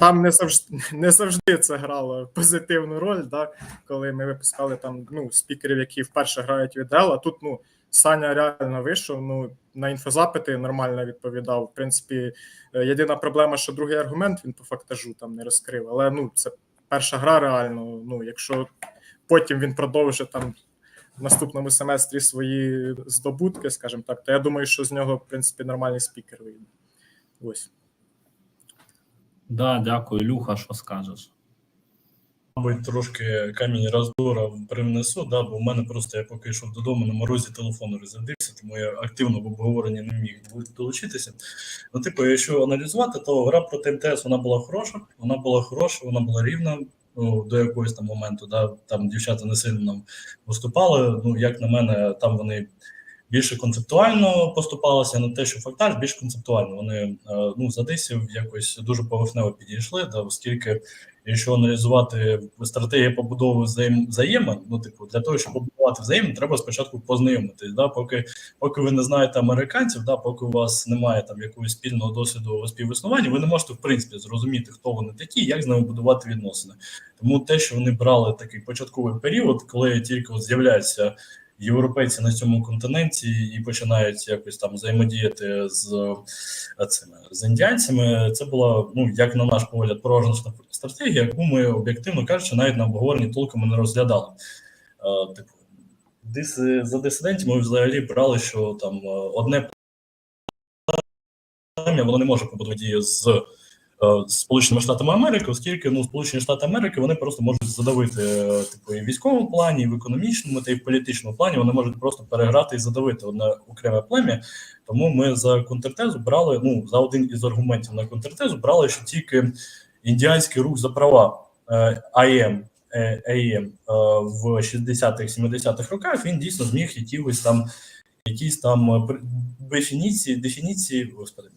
там не завжди не завжди це грало позитивну роль, да, коли ми випускали там ну, спікерів, які вперше грають від Dell, а тут ну, Саня реально вийшов. Ну, на інфозапити нормально відповідав. В принципі, е, єдина проблема, що другий аргумент він по фактажу там не розкрив. Але ну, це перша гра реально. Ну, якщо потім він продовжить там в наступному семестрі свої здобутки, скажімо так, то я думаю, що з нього, в принципі, нормальний спікер вийде. Ось. Да, дякую. Люха, що скажеш? Мабуть, трошки камінь роздора привнесу, да, бо в мене просто я поки йшов додому на морозі телефону розрядився, тому я активно в обговоренні не міг долучитися. Ну, типу, якщо аналізувати, то гра проти МТС вона була хороша, вона була хороша, вона була рівна. Ну, до якогось там моменту, да, там дівчата не сильно нам виступали. Ну, як на мене, там вони більше концептуально поступалися на те, що фактаж більш концептуально. Вони е, ну за дисів якось дуже поверхнево підійшли, да, оскільки. Якщо аналізувати стратегію побудови взаєм, взаємин, ну типу для того, щоб побудувати взаємин, треба спочатку познайомитись. Да, поки поки ви не знаєте американців, да, поки у вас немає там якогось спільного досвіду співіснування, ви не можете в принципі зрозуміти, хто вони такі, як з ними будувати відносини. Тому те, що вони брали такий початковий період, коли тільки от з'являються європейці на цьому континенті і починають якось там взаємодіяти з цими з індіанцями. Це була ну як на наш погляд, порожна стратегія, яку ми об'єктивно кажучи, навіть на обговоренні толком не розглядали. Типу, дис за дисидентів ми взагалі брали, що там одне воно не може побудувати з. Сполученими Штатами Америки, оскільки ну Сполучені Штати Америки вони просто можуть задавити типу і в військовому плані, і в економічному, та й в політичному плані вони можуть просто переграти і задавити одне окреме плем'я. Тому ми за контртезу брали. Ну за один із аргументів на контртезу брали, що тільки індіанський рух за права АЕМ АЕМ в 60-х, 70-х роках він дійсно зміг якісь там якісь там дефініції, дефініції, господи.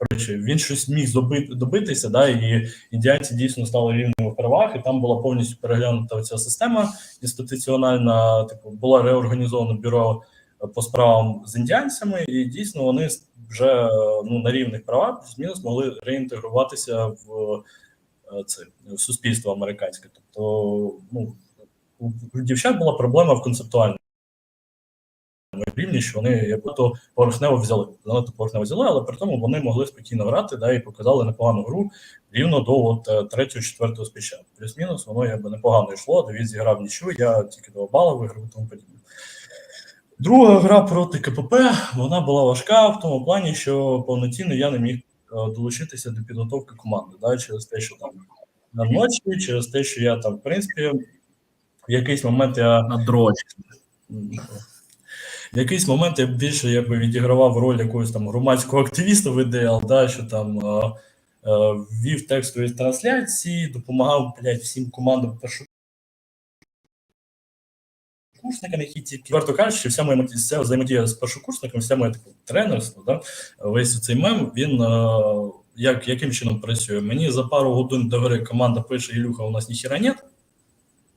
Коротше, він щось міг добитися, да, і індіанці дійсно стали рівними переваг, і там була повністю переглянута ця система інституціональна, типу, була реорганізовано бюро по справам з індіанцями, і дійсно вони вже ну, на рівних правах зміни змогли реінтегруватися в це в суспільство американське. Тобто, ну у дівчат була проблема в концептуальній рівні, що вони як то поверхнево взяли. Занадто поверхнево взяли, але при тому вони могли спокійно грати, да, і показали непогану гру рівно до от третього, четвертого спіча. Плюс-мінус, воно якби непогано йшло. Давід зіграв нічого, я тільки два бали виграв і тому подібне. Друга гра проти КПП вона була важка в тому плані, що повноцінно я не міг долучитися до підготовки команди. Да, через те, що там на ночі, через те, що я там, в принципі, в якийсь момент я на дрочі. В якийсь момент я більше якби відігравав роль якогось там громадського активіста в ідеал, да, що там е, е, ввів текстові трансляції, допомагав блядь, всім командам першокурсникам, які тільки варто кажучи, вся моя вся взаємодія з першокурсником, вся моя типу, тренерство, да, весь цей мем, він е, як, яким чином працює? Мені за пару годин до гри команда пише: Ілюха, у нас ніхіра нет.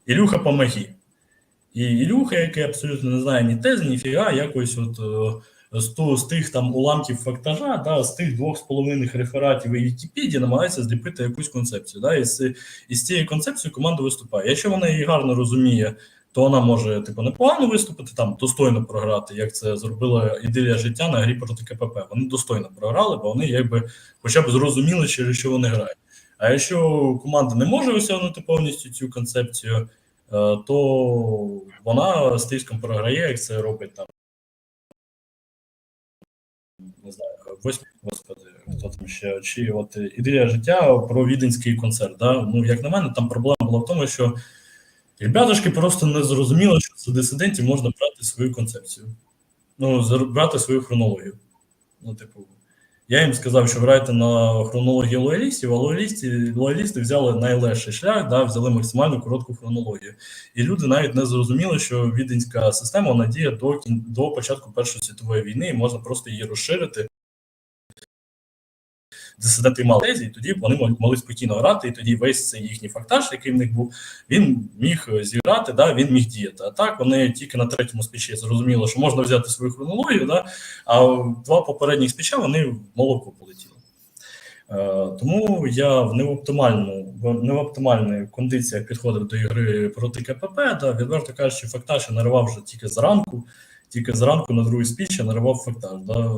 Ілюха помоги. І Ілюха, який абсолютно не знає ні тез, ні фіга, якось от з, ту, з тих там уламків фактажа, да, з тих двох з половиною рефератів і Вікіпедії намагається зліпити якусь концепцію. Да, І з, і з цією концепцією команда виступає. Якщо вона її гарно розуміє, то вона може типу непогано виступити, там достойно програти, як це зробила ідилія життя на грі проти КПП. Вони достойно програли, бо вони якби хоча б зрозуміли, через що вони грають. А якщо команда не може осягнути повністю цю концепцію, то вона з тиском програє, як це робить там. Не знаю, восьмий, господи, хто там ще, чи от ідея життя про віденський концерт. Да? Ну, як на мене, там проблема була в тому, що ребятушки просто не зрозуміли, що з дисидентів можна брати свою концепцію, ну, брати свою хронологію. Ну, типу, я їм сказав, що грайте на хронології лоялістів, а лоялісти, лоялісти взяли найлегший шлях, да, взяли максимально коротку хронологію. І люди навіть не зрозуміли, що віденська система надіє до до початку Першої світової війни, і можна просто її розширити. Дисиденти мали і тоді вони могли спокійно грати, і тоді весь цей їхній фактаж, який в них був, він міг зіграти, да, він міг діяти. А так вони тільки на третьому спічі зрозуміли, що можна взяти свою хронологію, да, а два попередніх спіча вони в молоко полетіли. Е, Тому я в неоптимальну, в неоптимальних кондиціях підходив до ігри проти КПП. Да, відверто кажучи, фактаж я наривав вже тільки зранку, тільки зранку на другий спіч я наривав фактаж. Да.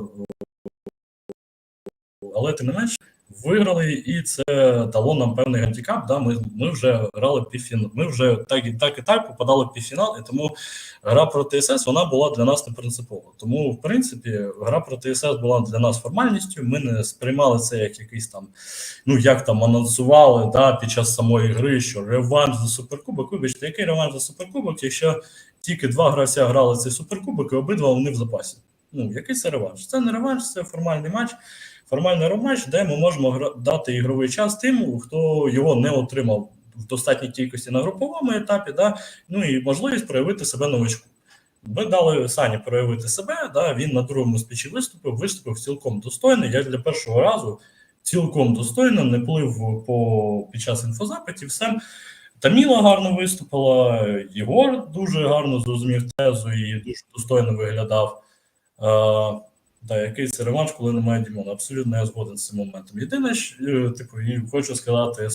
Але тим не менш, виграли, і це дало нам певний гандикап. Да. Ми, ми вже грали півфінал. Ми вже так і так і так попадали в півфінал, і тому гра проти СС вона була для нас не принципова. Тому, в принципі, гра проти СС була для нас формальністю. Ми не сприймали це як якийсь там, ну як там анонсували да, під час самої гри, що реванш за суперкубок. Вибачте, який реванш за суперкубок, якщо тільки два гравця грали цей суперкубок, і обидва вони в запасі. Ну, який це реванш? Це не реванш, це формальний матч. Формальний матч, де ми можемо дати ігровий час тим, хто його не отримав в достатній кількості на груповому етапі, да, ну і можливість проявити себе новичку. Ми дали Сані проявити себе. Да, він на другому спічі виступив, виступив цілком достойно. Я для першого разу цілком достойно не плив по під час інфозапитів. Все. Таміла гарно виступила, Єгор дуже гарно зрозумів тезу і дуже достойно виглядав. Е, да, який це реванш, коли немає Дімона. Абсолютно я згоден з цим моментом. Єдине, що, е, типу, і хочу сказати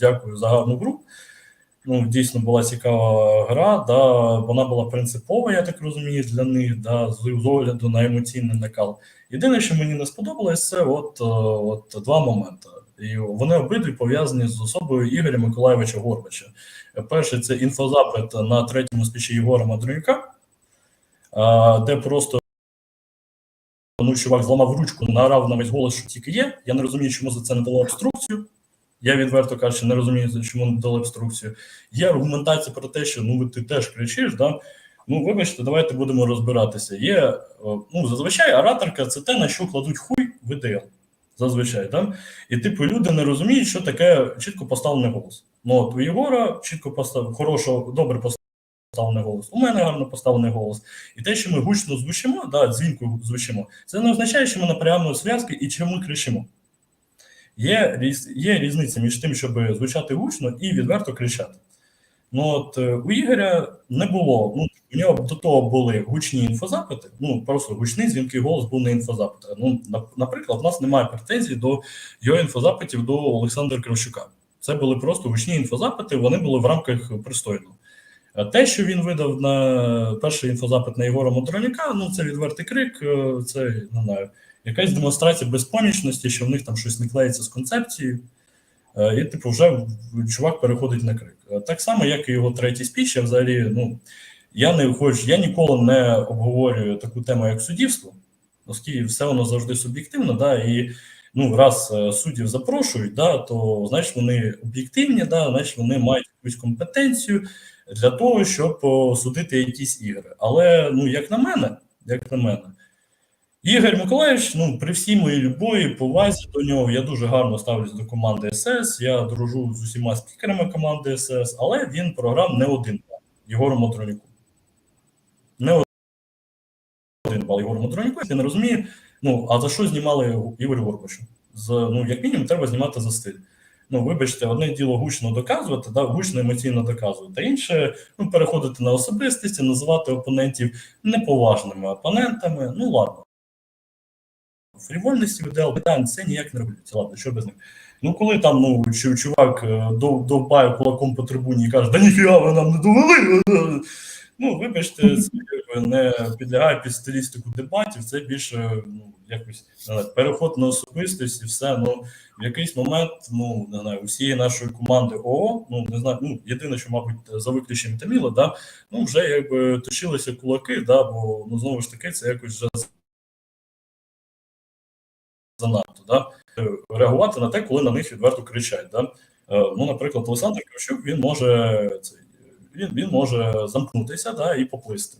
дякую за гарну гру. Ну, дійсно була цікава гра, да, вона була принципова, я так розумію, для них, да, з огляду на емоційний накал. Єдине, що мені не сподобалось, це от, е, от два моменти. І вони обидві пов'язані з особою Ігоря Миколаєвича Горбача. Перший це інфозапит на третьому спічі Єгора Мадруняка, а, де просто ну, чувак зламав ручку, наорав на весь голос, що тільки є. Я не розумію, чому за це не дало обструкцію. Я відверто кажучи, не розумію, чому не дали обструкцію. Є аргументація про те, що ну ти теж кричиш, да? Ну, вибачте, давайте будемо розбиратися. Є, е, ну, зазвичай ораторка це те, на що кладуть хуй в ідеал. Зазвичай, да? І типу люди не розуміють, що таке чітко поставлений голос. Ну, от у Єгора чітко постав, хорошо, добре поставлений голос. У мене гарно поставлений голос. І те, що ми гучно звучимо, да, дзвінку звучимо, це не означає, що ми напрямуємо зв'язки і чи ми кричимо. Є, є різниця між тим, щоб звучати гучно і відверто кричати. Ну от е, у Ігоря не було. Ну, у нього до того були гучні інфозапити. Ну просто гучний дзвінкий голос був не інфозапит. Ну, наприклад, у нас немає претензій до його інфозапитів до Олександра Кравчука. Це були просто гучні інфозапити, вони були в рамках пристойного. Те, що він видав на перший інфозапит на Єгора Мотороняка, ну це відвертий крик, е, це не знаю, якась демонстрація безпомічності, що в них там щось не клеїться з концепцією. Е, І, типу, вже чувак переходить на крик. Е, Так само, як і його третій спіч, я взагалі, ну, я не хочу, я ніколи не обговорюю таку тему, як суддівство, оскільки все воно завжди суб'єктивно, да, і ну, раз суддів запрошують, да, то значить вони об'єктивні, да, значить вони мають якусь компетенцію для того, щоб судити якісь ігри. Але, ну, як на мене, як на мене, Ігор Миколаївич, ну, при всій моїй любові, повазі до нього, я дуже гарно ставлюсь до команди СС. Я дружу з усіма спікерами команди СС, але він програв не один бал Єгору Мотроніку. Не один бал Єгору Мотроніку. Я не розумію. Ну, а за що знімали Ігорю Горбачу? За, ну, як мінімум, треба знімати за стиль. Ну, вибачте, одне діло гучно доказувати, да, гучно емоційно доказувати, а інше ну, переходити на особистості, називати опонентів неповажними опонентами. Ну, ладно. Фрівольності ідеал питань це ніяк не регулюється. Ладно, що без них. Ну, коли там ну, чувак е, довбає кулаком по трибуні і каже, да ніфіга ви нам не довели. Ну, вибачте, це не підлягає під стилістику дебатів, це більше ну, якось переход на особистість і все. Ну, в якийсь момент, ну не знаю, усієї нашої команди ООО, ну не знаю, ну єдине, що, мабуть, за виключенням Таміла, да, ну вже якби точилися кулаки, да, бо ну знову ж таки, це якось вже занадто, да, е, реагувати на те, коли на них відверто кричать. Да. Е, Ну, наприклад, Олександр Кравчук, він може цей, він, він може замкнутися да, і поплисти.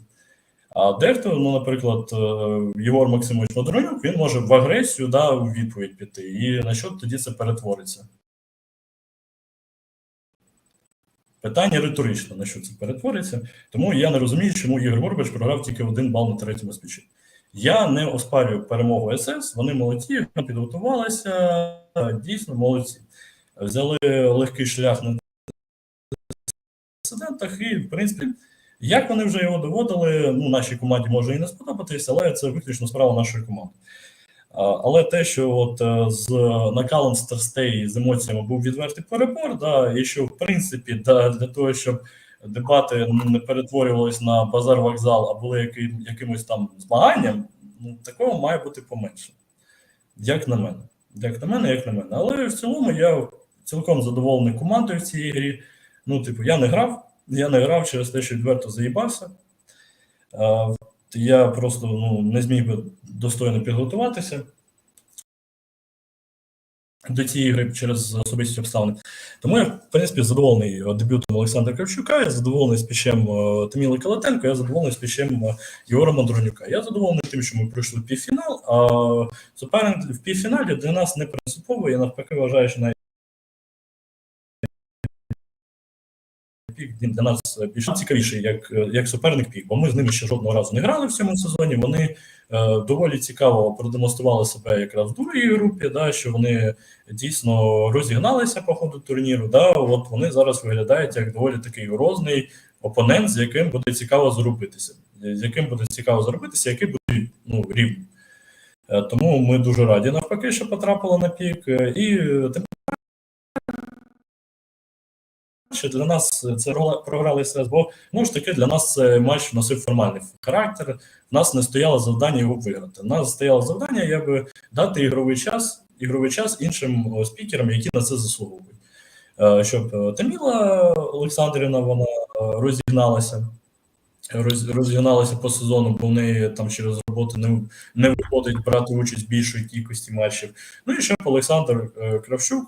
А дехто, ну, наприклад, е, Єгор Максимович Модронюк, він може в агресію да, у відповідь піти. І на що тоді це перетвориться? Питання риторичне, на що це перетвориться. Тому я не розумію, чому Ігор Горбач програв тільки один бал на третьому спічі. Я не оспарюю перемогу СС, вони молодці, підготувалися, дійсно молодці. Взяли легкий шлях на інцидентах, і, в принципі, як вони вже його доводили, ну, нашій команді може і не сподобатись, але це виключно справа нашої команди. Але те, що от е, з на Кален Стерстей з емоціями був відвертий перебор, да, і що в принципі да, для того, щоб дебати не перетворювалися на базар вокзал, а були яким, якимось там змаганням, ну такого має бути поменше. Як на мене. Як на мене, як на мене. Але в цілому я цілком задоволений командою в цій грі. Ну, типу, я не грав, я не грав через те, що відверто заїбався. Я просто ну, не зміг би достойно підготуватися до цієї гри через особисті обставини. Тому я, в принципі, задоволений е, дебютом Олександра Кравчука, я задоволений спічем е, Таміли Калатенко, я задоволений спічем е, Єгора Мандронюка. Я задоволений тим, що ми пройшли півфінал, а суперник в півфіналі для нас не принципово. Я навпаки вважаю, що навіть пік він для нас більш цікавіший як, як суперник пік, бо ми з ними ще жодного разу не грали в цьому сезоні. Вони е, доволі цікаво продемонстрували себе якраз в другій групі, да, що вони дійсно розігналися по ходу турніру. Да, от вони зараз виглядають як доволі такий грозний опонент, з яким буде цікаво зарубитися, з яким буде цікаво зарубитися, який буде ну. Е, Тому ми дуже раді навпаки, що потрапили на пік. Е, І е, тим що для нас це програли СС, бо ну ж таки для нас це матч носив формальний характер. В нас не стояло завдання його виграти. У нас стояло завдання, якби дати ігровий час, ігровий час іншим спікерам, які на це заслуговують. Е, Щоб е, Таміла Олександрівна вона е, розігналася. Розігналася по сезону, бо в неї там через роботу не, не виходить брати участь в більшої кількості матчів. Ну і щоб Олександр Кравчук,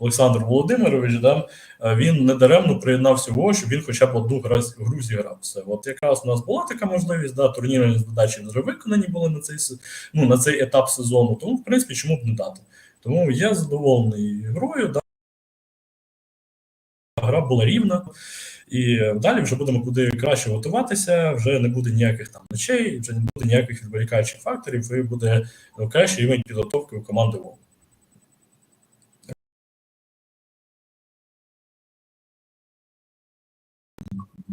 Олександр Володимирович, да, е, він недаремно приєднався в щоб він хоча б одну гра- гру зіграв. Все. От якраз у нас була така можливість, да, турнірні задачі вже виконані були на цей, ну, на цей етап сезону, тому, в принципі, чому б не дати. Тому я задоволений грою. Да. Гра була рівна, і далі вже будемо куди краще готуватися. Вже не буде ніяких там ночей, вже не буде ніяких відволікаючих факторів, і буде ну, кращий рівень підготовки у команди ВО.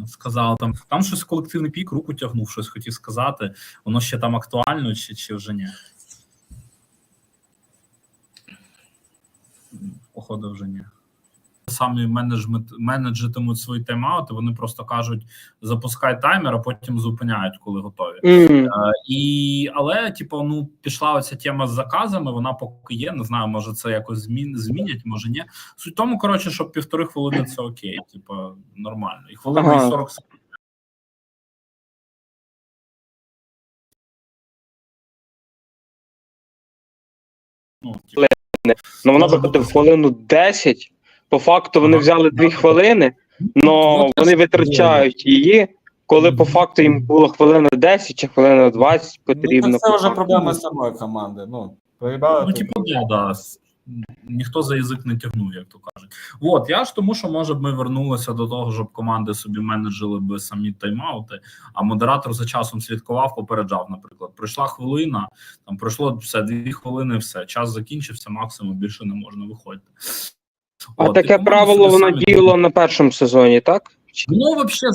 Сказав там, там щось колективний пік, руку тягнув, щось хотів сказати. Воно ще там актуально, чи, чи вже ні? Походу, вже ні. Самі менеджмент менеджитимуть свої тайм-аути, вони просто кажуть: запускай таймер, а потім зупиняють, коли готові. Мгм. Е, І але, типу, ну пішла оця тема з заказами. Вона поки є. Не знаю, може це якось змін змінять, може ні. Суть тому, коротше, що півтори хвилини це окей, типу, нормально. І хвилина Ага. і 40 секунд. Ну, типу, Ну Може в хвилину 10. По факту вони взяли 2 хвилини, ну, але вони витрачають її, коли по факту їм було хвилина 10 чи хвилина 20 потрібно. Ну, так це вже проблема самої команди. Ну. Ну, типу, да, да. Ніхто за язик не тягнув, як то кажуть. От я ж тому, що може б ми вернулися до того, щоб команди собі менеджили би самі тайм-аути, а модератор за часом слідкував, попереджав. Наприклад, пройшла хвилина, там пройшло все дві хвилини, все час закінчився, максимум більше не можна виходити. А От, таке правило воно діяло на першому сезоні, так? Воно взагалі